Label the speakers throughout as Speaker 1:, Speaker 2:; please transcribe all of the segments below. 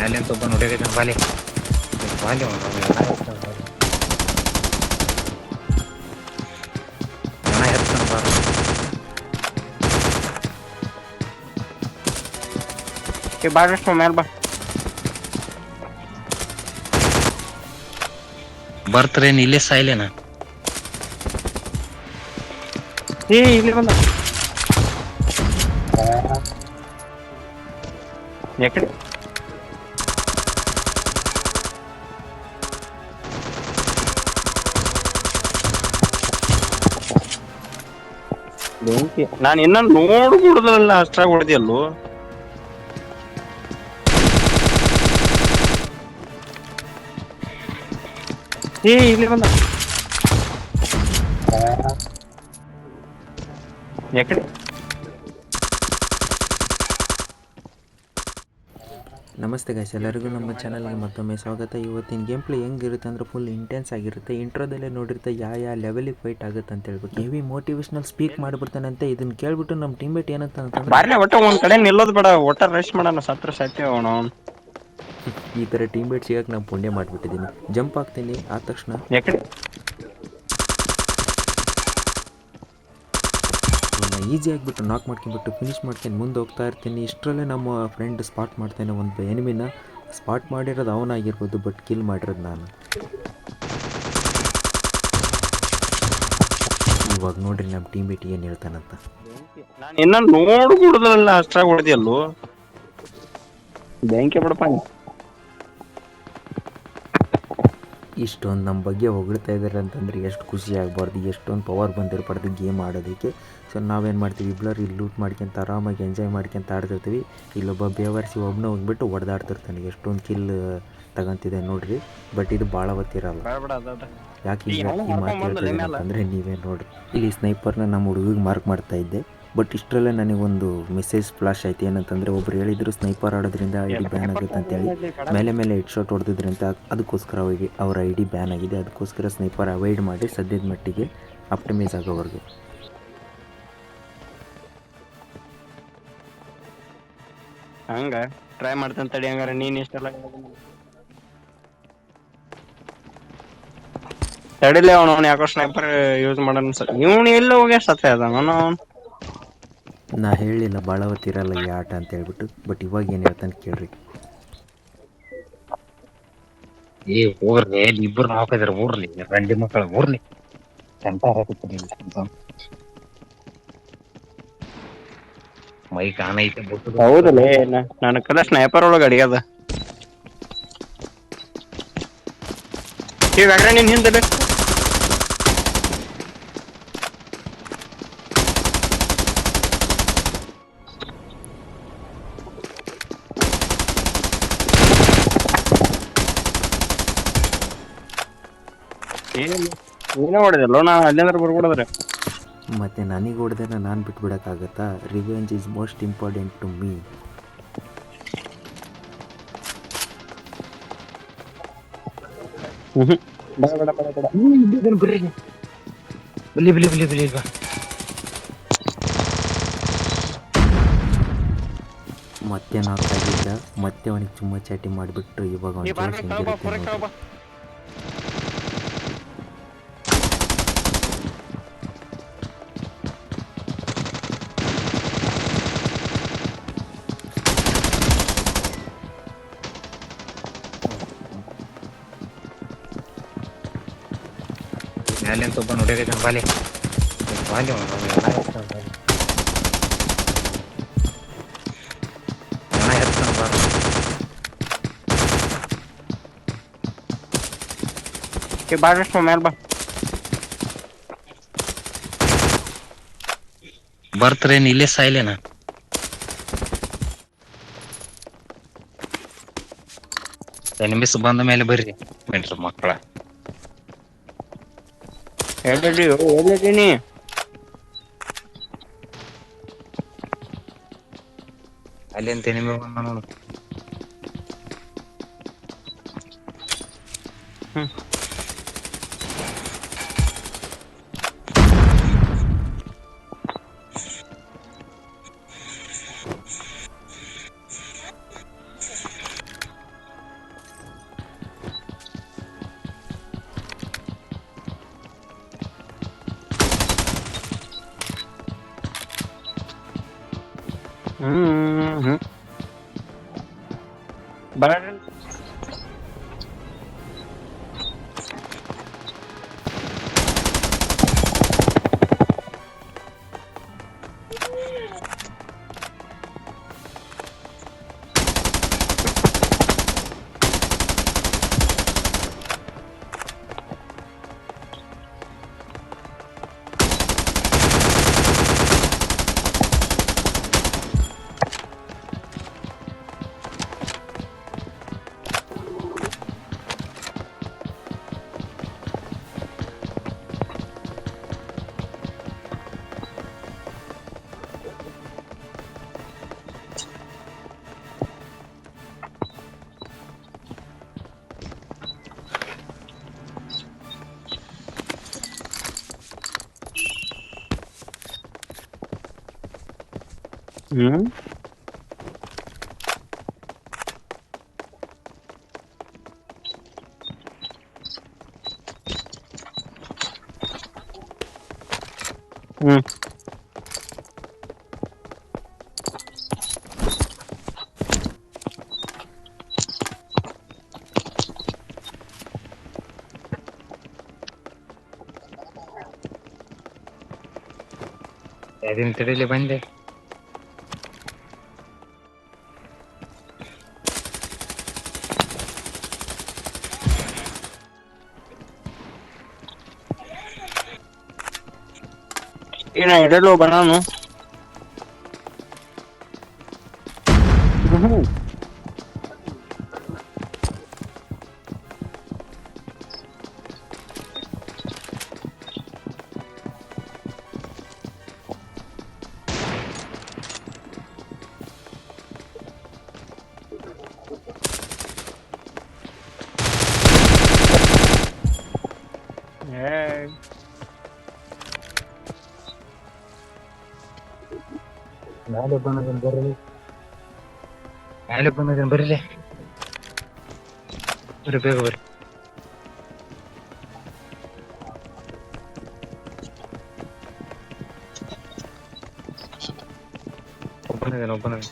Speaker 1: ಮ್ಯಾಲಿಂತ ಒಬ್ಬ ನೋಡಿದ್ರೆ ಬಾಲಿ ಬಾಲಿ ಅವ್ನು, ಅವ್ನು ಎಲ್ಲ ಎತ್ತಾನ ಬಾಲಿ. ಜನ ಎತ್ತಾನ ಬಾಲಿ.
Speaker 2: ಏ ಬಾಳಷ್ಟು ಮ್ಯಾಲ ಬಾ
Speaker 1: ಬರ್ತಾರೇನ್ ಇಲ್ಲೇ ಸಾಯ್ಲೇನ
Speaker 2: ಏ ಇಲ್ಲಿ ಬಂದ ಎಕಡೆ ಬೆಂಕಿ. ನಾನು ಇನ್ನ ನೋಡ್ಬಿಡುದಲ್ಲ ಅಷ್ಟ್ರಾಗ ಹೊಡೆದಿಯಲ್ಲೋ ಏ ಇಲ್ಲಿ ಬಂದ. ಎಕಡೆ?
Speaker 3: ನಮಸ್ತೆ ಗೈಸ್ ಎಲ್ಲರಿಗೂ ನಮ್ಮ ಚಾನಲ್ಗೆ ಮತ್ತೊಮ್ಮೆ ಸ್ವಾಗತ. ಇವತ್ತಿನ ಗೇಮ್ ಪ್ಲೇ ಹೆಂಗಿರುತ್ತೆ ಅಂದ್ರೆ ಫುಲ್ ಇಂಟೆನ್ಸ್ ಆಗಿರುತ್ತೆ. ಇಂಟ್ರೋದಲ್ಲೇ ನೋಡಿರ್ತಾ ಯಾವ ಯಾವ ಲೆವೆಲಿಗೆ ಫೈಟ್ ಆಗುತ್ತೆ ಅಂತ ಹೇಳ್ಬಿಟ್ಟು. ಹೆವಿ ಮೋಟಿವೇಶ್ನಲ್ ಸ್ಪೀಕ್ ಮಾಡಿಬಿಡ್ತಾನಂತೆ. ಇದನ್ನ ಕೇಳ್ಬಿಟ್ಟು ನಮ್ಮ ಟೀಮೇಟ್ ಏನಂತ ಅಂತಂದ್ರೆ
Speaker 2: ಒಟ್ಟ ಒಂದ್ ಕಡೆ ನಿಲ್ಲೋದು ಬೇಡ. ಒಟ್ಟ ರೆಸ್ಟ್ ಮಾಡೋಣ ಸತ್ರ ಸತ್ಯ ಅವನು
Speaker 3: ಈ ಥರ ಟೀಮ್ ಬೇಟ್ ಸಿಗಕ್ಕೆ ನಾನು ಪುಣ್ಯ ಮಾಡಿಬಿಟ್ಟಿದ್ದೀನಿ. ಜಂಪ್ ಆಗ್ತೀನಿ ಆದ ತಕ್ಷಣ
Speaker 2: ಎಕಡೆ
Speaker 3: ಈಸಿ ಆಗಿಬಿಟ್ಟು ನಾಕ್ ಮಾಡ್ಕೊಂಡ್ಬಿಟ್ಟು ಫಿನಿಶ್ ಮಾಡ್ಕೊಂಡು ಮುಂದೆ ಹೋಗ್ತಾ ಇರ್ತೀನಿ. ಇಷ್ಟರಲ್ಲೇ ನಮ್ಮ ಫ್ರೆಂಡ್ ಸ್ಪಾಟ್ ಮಾಡ್ತಾನೆ ಒಂದು ಎನಿಮಿನ ಸ್ಪಾಟ್ ಮಾಡಿರೋದು ಅವನಾಗಿರ್ಬೋದು ಬಟ್ ಕಿಲ್ ಮಾಡಿರೋದು ನಾನು. ಇವಾಗ ನೋಡ್ರಿ ನಮ್ಮ ಟೀಮ್ ಬಿಟ್ಟು ಏನು ಹೇಳ್ತಾನಂತ.
Speaker 2: ನಾನು ಇನ್ನ ನೋಡ್ಬಿಡುದಲ್ಲ ಅಷ್ಟ್ರಾಗ ಹೊಡೆದಿಯಲ್ಲೋ ಬೆಂಕಿ ಬಿಡಪ್ಪ.
Speaker 3: ಇಷ್ಟೊಂದು ನಮ್ಮ ಬಗ್ಗೆ ಹೊಗಳ್ತಾ ಇದ್ದಾರೆ ಅಂತಂದರೆ ಎಷ್ಟು ಖುಷಿ ಆಗಬಾರ್ದು ಎಷ್ಟೊಂದು ಪವರ್ ಬಂದಿರಬಾರ್ದು ಗೇಮ್ ಆಡೋದಕ್ಕೆ. ಸೊ ನಾವೇನು ಮಾಡ್ತೀವಿ ಇಬ್ಬರು ಇಲ್ಲಿ ಲೂಟ್ ಮಾಡ್ಕೊಂತ ಆರಾಮಾಗಿ ಎಂಜಾಯ್ ಮಾಡ್ಕೊಂತ ಆಡ್ತಿರ್ತೀವಿ. ಇಲ್ಲೊಬ್ಬ ಬೇವರ್ಸಿ ಒಬ್ಬನ ಹೋಗ್ಬಿಟ್ಟು ಹೊಡೆದಾಡ್ತಿರ್ತಾನೆ ಎಷ್ಟೊಂದು ಕಿಲ್ ತಗೊಂತಿದೆ ನೋಡ್ರಿ. ಬಟ್ ಇದು ಭಾಳ ಹೊತ್ತಿರಲ್ಲ. ಯಾಕೆ ಈ ಮಾತು ಹೇಳ್ತಿದ್ದೀನಿ. ಅಂತಂದರೆ ನೀವೇ ನೋಡ್ರಿ. ಇಲ್ಲಿ ಸ್ನೈಪರ್ನ ನಮ್ಮ ಹುಡುಗಿಗೆ ಮಾರ್ಕ್ ಮಾಡ್ತಾ ಇದ್ದೆ. ಬಟ್ ಇಷ್ಟರಲ್ಲೇ ನನಗೊಂದು ಮೆಸೇಜ್ ಫ್ಲಾಶ್ ಆಯ್ತು. ಏನಂತಂದ್ರೆ ಒಬ್ರು ಹೇಳಿದ್ರು ಸ್ನೈಪರ್ ಆಡೋದ್ರಿಂದ ಐ ಡಿ ಬ್ಯಾನ್ ಆಗುತ್ತೆ ಅಂತೇಳಿ. ಮೇಲೆ ಮೇಲೆ ಹೆಡ್ ಶಾಟ್ ಹೊಡೆದ್ರಿಂದ ಅದಕ್ಕೋಸ್ಕರ ಅವರಿಗೆ ಅವರ ಐ ಡಿ ಬ್ಯಾನ್ ಆಗಿದೆ. ಅದಕ್ಕೋಸ್ಕರ ಸ್ನೈಪರ್ ಅವಾಯ್ಡ್ ಮಾಡಿ ಸದ್ಯದ ಮಟ್ಟಿಗೆ ಆಪ್ಟಮೈಸ್ ಆಗೋವರೆಗೆ.
Speaker 2: ಹಂಗ? ಟ್ರೈ ಮಾಡ್ತೇನೆ ತಡಿ ಹಂಗಾರ. ನೀನ್ ಇಷ್ಟೆಲ್ಲ ತಡಿಲೇ ಅವನು ಅವ್ನು ಯಾಕೋ ಸ್ನೈಪರ್ ಯೂಸ್ ಮಾಡೋಣ ಸರ್ ಇವನು ಎಲ್ಲ ಹೋಗ್ಯ ಸತ್ತ ಅದ ಅವನು
Speaker 3: ನಾ ಹೇಳಿಲ್ಲ ಭಾಳ ಹೊತ್ತಿರಲ್ಲ ಈ ಆಟ ಅಂತ ಹೇಳ್ಬಿಟ್ಟು ಬಟ್ ಇವಾಗ ಏನು ಹೇಳ್ತಾನೆ ಕೇಳ್ರಿ.
Speaker 1: ಏ ಊರ್ನೇ ಇಲ್ಲಿ ಇಬ್ಬರು ಹಾಕಿದ್ರ ಊರ್ಲಿ ರಂಡಿ ಮಕ್ಕಳು ಊರ್ಲಿ. ಸಂತ ಹಾಕತ್ತೀನಿ ಮೈ ಕಾಣೈತೆ ಬಿಟ್ಟು
Speaker 2: ಹೌದಲ್ಲೇ ನನ್ನ ಕದ ಸ್ನೈಪರ್ ಒಳಗೆ ಅಡಿಗದ ಇವಾಗ ನಿನ್ ಹಿಂದೆ ಏನು ನೀನೇ ಹೊಡೆದಲ್ಲೋ ನಾ ಅಲ್ಲಿಂದ್ರ ಬರ್ಬಿಡದ್ರೆ
Speaker 3: ಮತ್ತು ನನಗೆ ಹೊಡೆದೇನ ನಾನು ಬಿಟ್ಬಿಡೋಕ್ಕಾಗತ್ತಾ? Revenge is most important to me
Speaker 2: ಬೇಡ ಬೇಡ ಬೇಡ ಬೇಡ.
Speaker 1: ಬಾ.
Speaker 3: ಮತ್ತೆ ನಾಲ್ಕಾಗಿದ್ದ ಮತ್ತೆ ಅವನಿಗೆ ಚುಮ್ಮ ಚಾಟಿ ಮಾಡಿಬಿಟ್ಟು ಇವಾಗ ಅವ್ನ
Speaker 1: ಅಂತ ಒಬ್ಬ ನೋಡಿದ್ರೆ ಬಾಲಿ ಬಾಲಿ ಅವ್ನು, ಅವ್ನು ಎಲ್ಲ ಎತ್ತಾನ ಬಾಲಿ. ಜನ ಎತ್ತಾನ ಬಾಲಿ.
Speaker 2: ಏ ಬಾಳಷ್ಟು ಮ್ಯಾಲ ಬಾ
Speaker 1: ಬರ್ತಾರೇನ್ ಇಲ್ಲೇ ಸಾಯ್ಲೇನ ಎನಿಮಿಸ್ ಬಂದ ಮೇಲೆ ಬರ್ರಿ ಮೆಂಟ್ರ ಮಕ್ಕಳ
Speaker 2: Öyle diyor,
Speaker 1: öyle deniyor. Halen deneme bundan
Speaker 2: olur. Hı. ಬರ್ರಿ ಹ್ಮ್ ಹ್ಮ್
Speaker 1: ಅದನ್ನ ತಡಿಲಿ ಬಂದೆ
Speaker 2: ಏನ ಇಡಲು ಬನಾನು ಹ್ಮ್
Speaker 1: ಮೇಲೆ ಬಂದದನ್ ಬರ್ರಿ ಮೇಲೆ ಬಂದದನ್ ಬರ್ರಿ ಬರ್ರಿ ಬೇಗ ಬರ್ರಿ ಒಬ್ಬನದೇನ ಒಬ್ಬನದ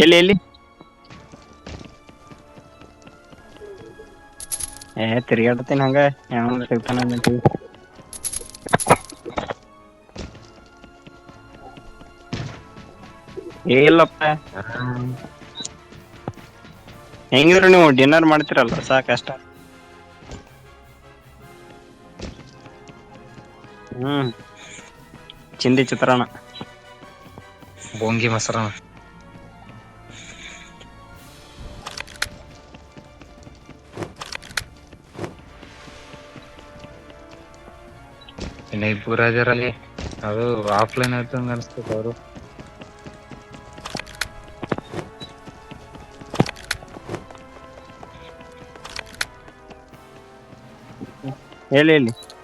Speaker 2: ಎಲ್ಲಿ ಎಲ್ಲಿ? ಏ ತಿರ್ಗಾಡ್ತೀನಿ ಹಂಗ. ಯಾವ ಸಿಗ್ತಾನ ಅಂತೀವಿ ಏ ಇಲ್ಲಪ್ಪ. ಹೆಂಗಿದ್ರು ನೀವು ಡಿನ್ನರ್ ಮಾಡ್ತಿರಲ್ಲ ಸಾಕಷ್ಟ ಹ್ಮ್. ಚಿಂದಿ ಚಿತ್ರಾನ್ನ.
Speaker 1: ಬೋಂಗಿ ಮೊಸರನ ಇನ್ನ ಇಬ್ಬರು ಅದರಲ್ಲಿ ಅದು ಆಫ್ಲೈನ್ ಆಯ್ತಂಗ ಅನ್ಸ್ತದ ಅವರು
Speaker 2: ಎಲ್ಲಿ ಎಲ್ಲಿ
Speaker 1: ಬಾಪ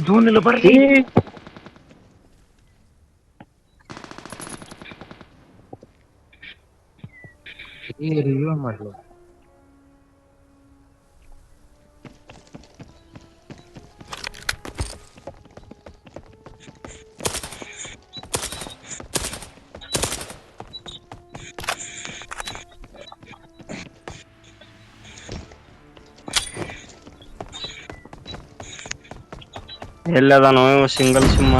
Speaker 1: ಈ ಜೂನ್ ಇಲ್ಲ ಬರ್ರಿ ಈ ರಿವ್ಯೂ ಎಲ್ಲಿ
Speaker 2: ಅದಾನೋ ಸಿಂಗಲ್ ಸಿಂಹ.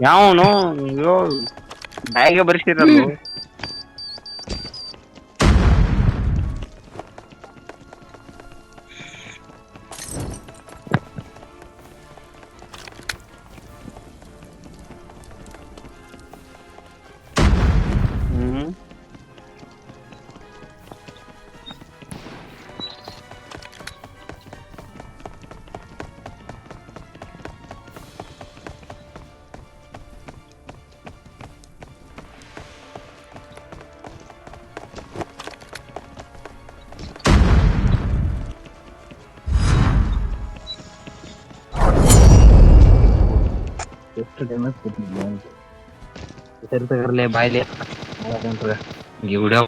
Speaker 2: ಯಾವನು? ಬ್ಯಾಗೆ ಬರ್ಸಿರಲ್ಲ
Speaker 1: ಕೊಟ್ಟಿದ್ದೆ ಸರಿ ತಗರ್ಲೆ ಬಾಯ್ಲಿ ಈ ವಿಡಿಯೋ